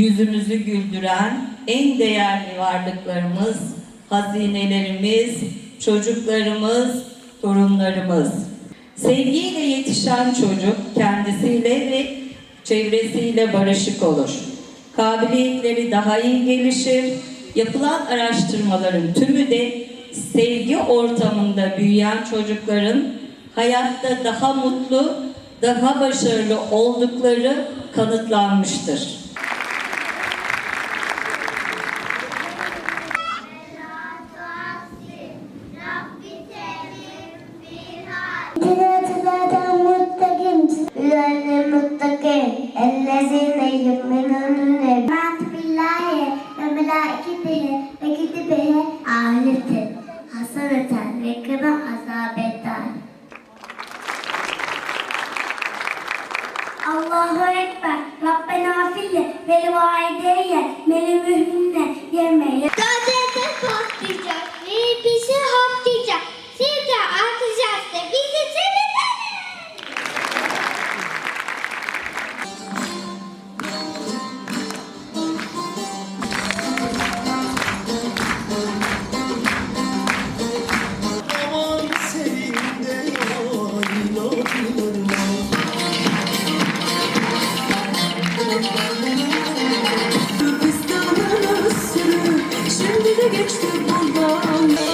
yüzümüzü güldüren en değerli varlıklarımız, hazinelerimiz, çocuklarımız, torunlarımız. Sevgiyle yetişen çocuk kendisiyle ve çevresiyle barışık olur. Kabiliyetleri daha iyi gelişir. Yapılan araştırmaların tümü de sevgi ortamında büyüyen çocukların hayatta daha mutlu, daha başarılı oldukları kanıtlanmıştır. değilim ben önüne. Ben billahi ve Allahu Ekber, Rabbena fille ve Biz dağlara sürü Şimdi de geçti bundan.